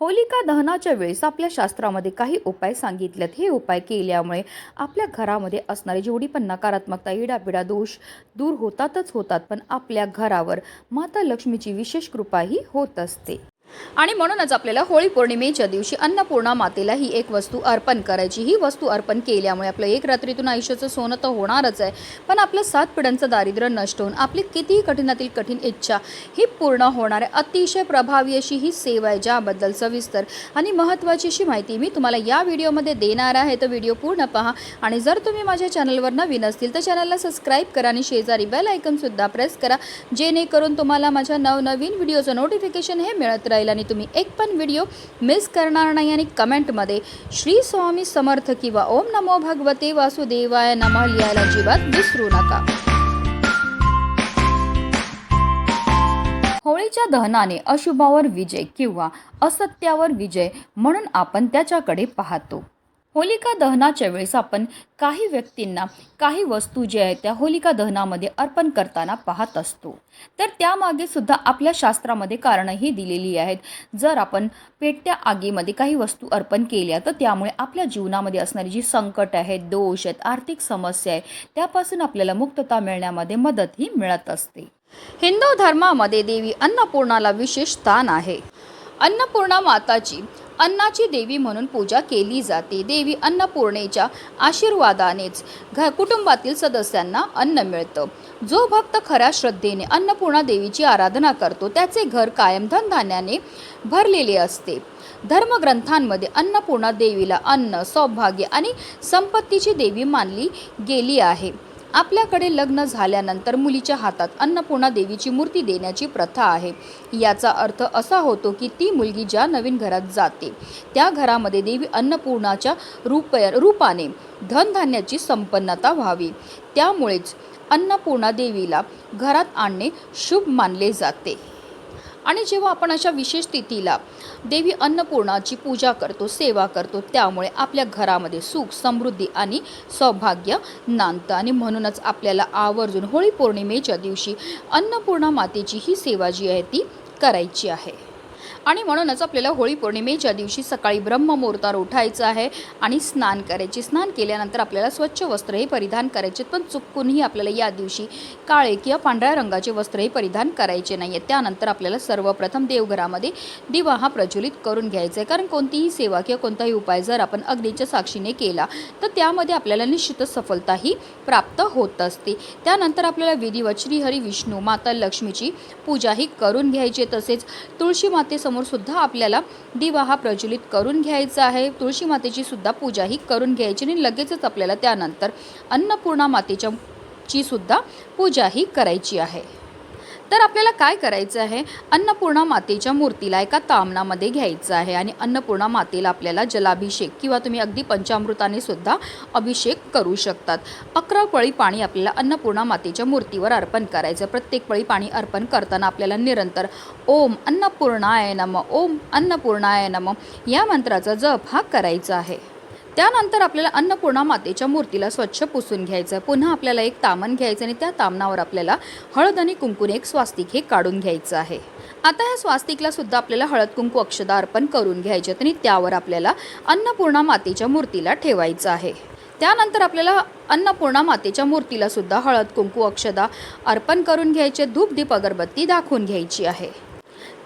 होलिका दहनाच्या वेळेस आपल्या शास्त्रामध्ये काही उपाय सांगितलेत. हे उपाय केल्यामुळे आपल्या घरामध्ये असणारी जेवढी पण नकारात्मकता इडापिडा दोष दूर होतातच होतात पण आपल्या घरावर माता लक्ष्मीची विशेष कृपाही होत असते. आणि म्हणूनच आपल्याला होळी पौर्णिमेच्या दिवशी अन्नपूर्णा मातेला ही एक वस्तू अर्पण करायची. ही वस्तू अर्पण केल्यामुळे आपलं एक रात्रीतून आयुष्याचं सोनं तर होणारच आहे. पण आपलं सात पिढ्यांचं दारिद्र्य नष्ट होऊन आपली कितीही कठीणातील कठीण इच्छा ही पूर्ण होणार आहे. अतिशय प्रभावी अशी ही सेवा आहे ज्याबद्दल सविस्तर आणि महत्त्वाची अशी माहिती मी तुम्हाला या व्हिडिओमध्ये देणार आहे. तर व्हिडिओ पूर्ण पहा आणि जर तुम्ही माझ्या चॅनलवर नवीन असतील तर चॅनलला सबस्क्राईब करा आणि शेजारी बेल आयकनसुद्धा प्रेस करा. जेणेकरून तुम्हाला माझ्या नवनवीन व्हिडिओचं नोटिफिकेशन हे मिळत राहील. आणि तुम्ही एक पण व्हिडिओ मिस करणार नाही आणि कमेंटमध्ये श्री स्वामी समर्थ किंवा ओम नमो भगवते वासुदेवाय नमः लिहायला अजिबात विसरू नका. होळीच्या दहनाने अशुभावर विजय किंवा असत्यावर विजय म्हणून आपण त्याच्याकडे पाहतो. होलिका दहनाच्या वेळेस आपण काही व्यक्तींना काही वस्तू ज्या आहेत त्या होलिका दहनामध्ये अर्पण करताना पाहत असतो. तर त्यामागे सुद्धा आपल्या शास्त्रामध्ये कारणंही दिलेली आहेत. जर आपण पेटत्या आगीमध्ये काही वस्तू अर्पण केल्या तर त्यामुळे आपल्या जीवनामध्ये असणारी जी संकट आहेत दोष आहेत आर्थिक समस्या आहे त्यापासून आपल्याला मुक्तता मिळण्यामध्ये मदतही मिळत असते. हिंदू धर्मामध्ये देवी अन्नपूर्णाला विशेष स्थान आहे. अन्नपूर्णा माताची अन्नाची देवी म्हणून पूजा केली जाते. देवी अन्नपूर्णेच्या आशीर्वादानेच घ कुटुंबातील सदस्यांना अन्न मिळतं. जो भक्त खऱ्या श्रद्धेने अन्नपूर्णा देवीची आराधना करतो त्याचे घर कायम धनधान्याने भरलेले असते. धर्मग्रंथांमध्ये अन्नपूर्णा देवीला अन्न सौभाग्य आणि संपत्तीची देवी मानली गेली आहे. आपल्याकडे लग्न झाल्यानंतर मुलीच्या हातात अन्नपूर्णा देवीची मूर्ती देण्याची प्रथा आहे. याचा अर्थ असा होतो की ती मुलगी ज्या नवीन घरात जाते त्या घरामध्ये देवी अन्नपूर्णाच्या रूप रूपाने धनधान्याची संपन्नता व्हावी. त्यामुळेच अन्नपूर्णा देवीला घरात आणणे शुभ मानले जाते. आणि जेव्हा आपण अशा विशेष तिथीला देवी अन्नपूर्णाची पूजा करतो सेवा करतो त्यामुळे आपल्या घरामध्ये सुख समृद्धी आणि सौभाग्य नांदतं. आणि म्हणूनच आपल्याला आवर्जून होळी पौर्णिमेच्या दिवशी अन्नपूर्णा मातेची ही सेवा जी आहे ती करायची आहे. आणि म्हणूनच आपल्याला होळी पौर्णिमेच्या दिवशी सकाळी ब्रह्ममुहूर्तावर उठायचं आहे आणि स्नान करायचे. स्नान केल्यानंतर आपल्याला स्वच्छ वस्त्रही परिधान करायचे पण चुकूनही आपल्याला या दिवशी काळे किंवा पांढऱ्या रंगाचे वस्त्रही परिधान करायचे नाही आहे त्यानंतर आपल्याला सर्वप्रथम देवघरामध्ये दिवा हा प्रज्वलित करून घ्यायचा आहे. कारण कोणतीही सेवा किंवा कोणताही उपाय जर आपण अग्नीच्या साक्षीने केला तर त्यामध्ये आपल्याला निश्चितच सफलताही प्राप्त होत असते. त्यानंतर आपल्याला विधिवत श्रीहरी विष्णू माता लक्ष्मीची पूजाही करून घ्यायची. तसेच तुळशी माते सुद्धा आपल्याला दिवा हा प्रज्वलित करून घ्यायचा आहे. तुळशी मातेची सुद्धा पूजा ही करून घ्यायची आणि लगेचच आपल्याला त्यानंतर अन्नपूर्णा मातेच्या ची सुद्धा पूजा ही करायची आहे. तर आपल्याला काय करायचं आहे? अन्नपूर्णा मातेच्या मूर्तीला एका तामणामध्ये घ्यायचं आहे आणि अन्नपूर्णा मातेला आपल्याला जलाभिषेक किंवा तुम्ही अगदी पंचामृताने सुद्धा अभिषेक करू शकतात. अकरा पळी पाणी आपल्याला अन्नपूर्णा मातेच्या मूर्तीवर अर्पण करायचं प्रत्येक पळी पाणी अर्पण करताना आपल्याला निरंतर ओम अन्नपूर्णाय नम ओम अन्नपूर्णाय नम या मंत्राचा जप हा करायचा आहे. त्यानंतर आपल्याला अन्नपूर्णा मातेच्या मूर्तीला स्वच्छ पुसून घ्यायचं. आहे पुन्हा आपल्याला एक तामण घ्यायचं आणि त्या तामनावर आपल्याला हळद आणि कुंकून एक स्वास्तिक हे काढून घ्यायचं आहे. आता ह्या स्वास्तिकला सुद्धा आपल्याला हळद कुंकू अक्षदा अर्पण करून घ्यायचे आणि त्यावर आपल्याला अन्नपूर्णा मातेच्या मूर्तीला ठेवायचं आहे. त्यानंतर आपल्याला अन्नपूर्णा मातेच्या मूर्तीला सुद्धा हळद कुंकू अक्षदा अर्पण करून घ्यायचे. धूप दीप अगरबत्ती दाखवून घ्यायची आहे.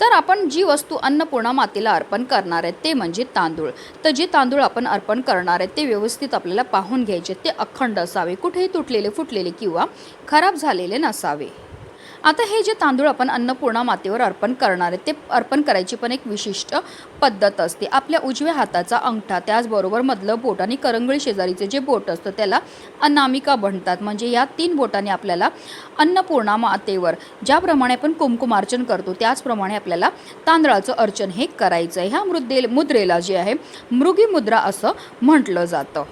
तर आपण जी वस्तू अन्नपूर्णा मातेला अर्पण करणार आहेत ते म्हणजे तांदूळ. तर जे तांदूळ आपण अर्पण करणार आहेत ते व्यवस्थित आपल्याला पाहून घ्यायचे ते अखंड असावे. कुठेही तुटलेले फुटलेले किंवा खराब झालेले नसावे. आता हे जे तांदूळ आपण अन्नपूर्णा मातेवर अर्पण करणार आहे ते अर्पण करायची पण एक विशिष्ट पद्धत असते. आपल्या उजव्या हाताचा अंगठा त्याचबरोबर मधलं बोट आणि करंगळी शेजारीचे जे बोट असतं त्याला अनामिका म्हणतात. म्हणजे या तीन बोटाने आपल्याला अन्नपूर्णा मातेवर ज्याप्रमाणे आपण कुमकुमार्चन करतो त्याचप्रमाणे आपल्याला तांदळाचं अर्चन हे करायचं आहे ह्या मृदे मुद्रेला जे आहे मृगी मुद्रा असं म्हटलं जातं.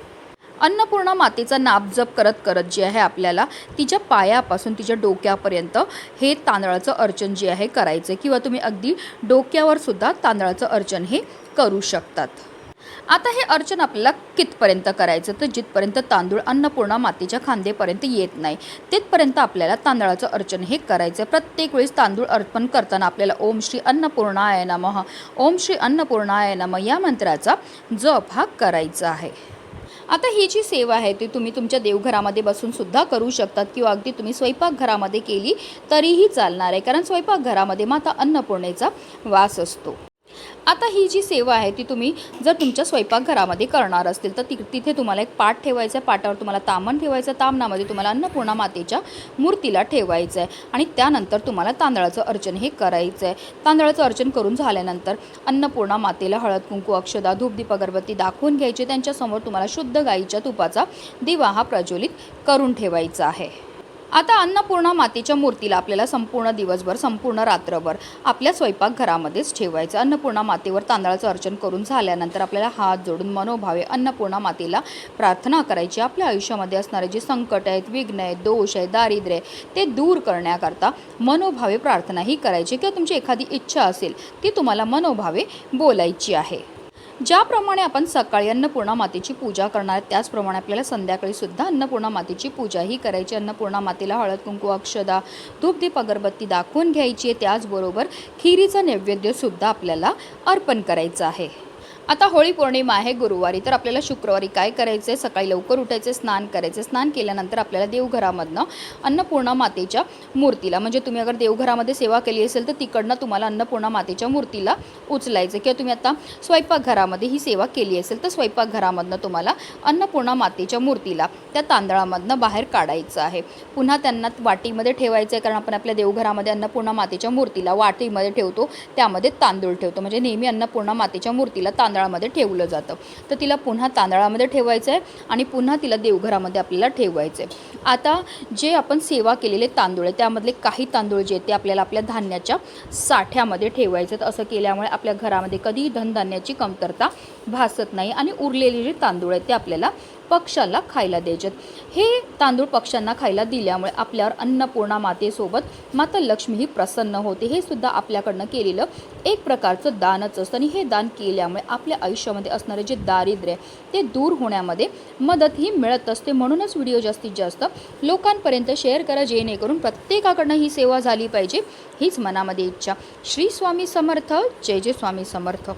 अन्नपूर्णा मातेचा नापजप करत करत जे आहे आपल्याला तिच्या पायापासून तिच्या डोक्यापर्यंत हे तांदळाचं अर्चन जे आहे करायचं किंवा तुम्ही अगदी डोक्यावर सुद्धा तांदळाचं अर्चन हे करू शकतात. आता हे अर्चन आपल्याला कितपर्यंत करायचं? तर जिथपर्यंत तांदूळ अन्नपूर्णा मातीच्या खांदेपर्यंत येत नाही तिथपर्यंत आपल्याला तांदळाचं अर्चन हे करायचं आहे प्रत्येक वेळेस तांदूळ अर्पण करताना आपल्याला ओम श्री अन्नपूर्णाय नमः ओम श्री अन्नपूर्णाय नमः या मंत्राचा जप हा करायचा आहे. आता ही जी सेवा आहे ती तुम्ही तुमच्या देवघरामध्ये बसून सुद्धा करू शकतात किंवा अगदी तुम्ही स्वयंपाकघरामध्ये केली तरीही चालणार आहे. कारण स्वयंपाकघरामध्ये माता अन्नपूर्णेचा वास असतो. आता ही जी सेवा आहे ती तुम्ही जर तुमच्या स्वयंपाकघरामध्ये करणार असतील तर ति तिथे तुम्हाला एक पाट ठेवायचा आहे. पाटावर तुम्हाला तामण ठेवायचं तामणामध्ये तुम्हाला अन्नपूर्णा मातेच्या मूर्तीला ठेवायचं आहे. आणि त्यानंतर तुम्हाला तांदळाचं अर्चन हे करायचं आहे. तांदळाचं अर्चन करून झाल्यानंतर अन्नपूर्णा मातेला हळद कुंकू अक्षदा धूपदीप अगरबत्ती दाखवून घ्यायची. त्यांच्यासमोर तुम्हाला शुद्ध गाईच्या तुपाचा दिवा हा प्रज्वलित करून ठेवायचा आहे. आता अन्नपूर्णा मातेच्या मूर्तीला आपल्याला संपूर्ण दिवसभर संपूर्ण रात्रभर आपल्या स्वयंपाकघरामध्येच ठेवायचं. अन्नपूर्णा मातेवर तांदळाचं अर्चन करून झाल्यानंतर आपल्याला हात जोडून मनोभावे अन्नपूर्णा मातेला प्रार्थना करायची. आपल्या आयुष्यामध्ये असणारे जे संकट आहेत विघ्न आहेत दोष आहे दारिद्र्य आहे ते दूर करण्याकरता मनोभावे प्रार्थनाही करायची किंवा तुमची एखादी इच्छा असेल ती तुम्हाला मनोभावे बोलायची आहे. ज्याप्रमाणे आपण सकाळी अन्नपूर्णा मातेची पूजा करणार त्याचप्रमाणे आपल्याला संध्याकाळी सुद्धा अन्नपूर्णा मातेची पूजा ही करायची. अन्नपूर्णा मातेला हळद कुंकू अक्षदा धूपदीप अगरबत्ती दाखवून घ्यायची आहे. त्याचबरोबर खिरीचं नैवेद्यसुद्धा आपल्याला अर्पण करायचं आहे. आता होळी पौर्णिमा आहे गुरुवारी तर आपल्याला शुक्रवारी काय करायचं आहे सकाळी लवकर उठायचे स्नान करायचे स्नान केल्यानंतर आपल्याला देवघरामधनं अन्नपूर्णा मातेच्या मूर्तीला म्हणजे तुम्ही अगर देवघरामध्ये सेवा केली असेल तर तिकडनं तुम्हाला अन्नपूर्णा मातेच्या मूर्तीला उचलायचं किंवा तुम्ही आता स्वयंपाकघरामध्ये ही सेवा केली असेल तर स्वयंपाकघरामधनं तुम्हाला अन्नपूर्णा मातेच्या मूर्तीला त्या तांदळामधनं बाहेर काढायचं आहे. पुन्हा त्यांना वाटीमध्ये ठेवायचं आहे कारण आपण आपल्या देवघरामध्ये अन्नपूर्णा मातेच्या मूर्तीला वाटीमध्ये ठेवतो त्यामध्ये तांदूळ ठेवतो. म्हणजे नेहमी अन्नपूर्णा मातेच्या मूर्तीला तांदळामध्ये ठेवलं जातं. तर तिला पुन्हा तांदळामध्ये ठेवायचं आहे आणि पुन्हा तिला देवघरामध्ये आपल्याला ठेवायचं आहे आता जे आपण सेवा केलेले तांदूळ आहे त्यामधले काही तांदूळ जे आहेत ते आपल्याला आपल्या धान्याच्या साठ्यामध्ये ठेवायचे आहेत असं केल्यामुळे आपल्या घरामध्ये कधीही धनधान्याची कमतरता भासत नाही आणि उरलेले जे तांदूळ आहेत ते आपल्याला पक्षाला खायला द्यायचे हे तांदूळ पक्ष्यांना खायला दिल्यामुळे आपल्यावर अन्नपूर्णा मातेसोबत माता लक्ष्मी ही प्रसन्न होते. हे सुद्धा आपल्याकडनं केलेलं एक प्रकारचं दानच असतं. आणि हे दान केल्यामुळे आपल्या आयुष्यामध्ये असणारे जे दारिद्र्य आहे, ते दूर होण्यामध्ये मदतही मिळत असते. म्हणूनच व्हिडिओ जास्तीत जास्त लोकांपर्यंत शेअर करा जेणेकरून प्रत्येकाकडनं ही सेवा झाली पाहिजे हीच मनामध्ये इच्छा. श्री स्वामी समर्थ. जय जय स्वामी समर्थ.